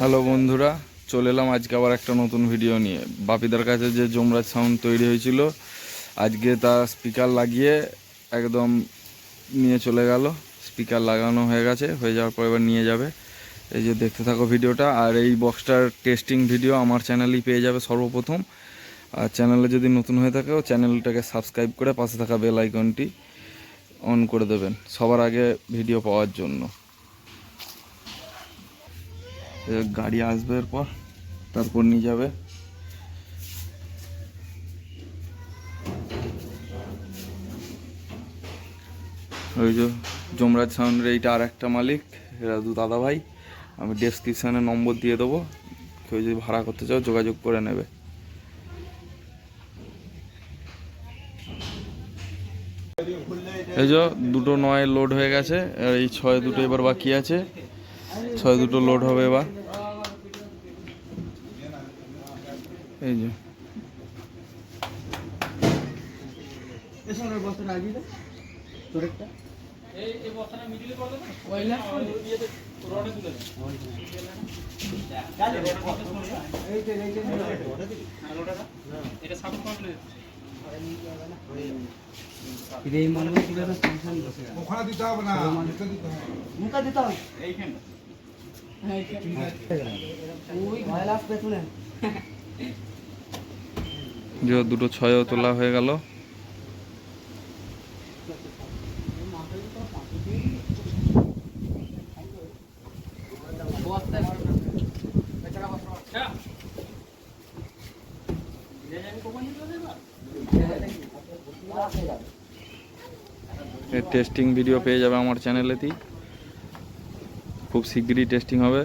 Hello বন্ধুরা, চলে এলাম আজকে আবার একটা নতুন ভিডিও নিয়ে। বাপিদার কাছে যে জমরাজ সাউন্ড তৈরি হয়েছিল, আজকে তার স্পিকার লাগিয়ে একদম নিয়ে চলে গেল। স্পিকার লাগানো হয়ে গেছে, হয়ে যাওয়ার পর এবার নিয়ে যাবে। এই যে দেখতে থাকো ভিডিওটা আর এই বক্সটার টেস্টিং ভিডিও আমার চ্যানেলেই পেয়ে যাবে সর্বপ্রথম। আর চ্যানেলে যদি নতুন হয়ে থাকে চ্যানেলটাকে সাবস্ক্রাইব করে পাশে থাকা বেল আইকনটি অন করে দেবেন, সবার আগে ভিডিও পাওয়ার জন্য। গাড়ি আসবে এরপর, তারপর নিয়ে যাবে। ওই যে যমরাজ সাউন্ডের এইটা আর একটা মালিক এরা দু দাদা ভাই আমি ডেসক্রিপশানে নম্বর দিয়ে দেবো। কেউ যদি ভাড়া করতে চাও, যোগাযোগ করে নেবে। এই যে দুটো নয় লোড হয়ে গেছে এই ছয় দুটো এবার বাকি আছে। ছয় দুটো লোড হবে এবার। এই যে। ওখানে দিতে হবে না দিতে দিতে হবে। মুখে যে দুটো ছয়ও তোলা হয়ে গেল। টেস্টিং ভিডিও পেয়ে যাবে আমার চ্যানেলেতেই খুব শিগগিরই টেস্টিং হবে।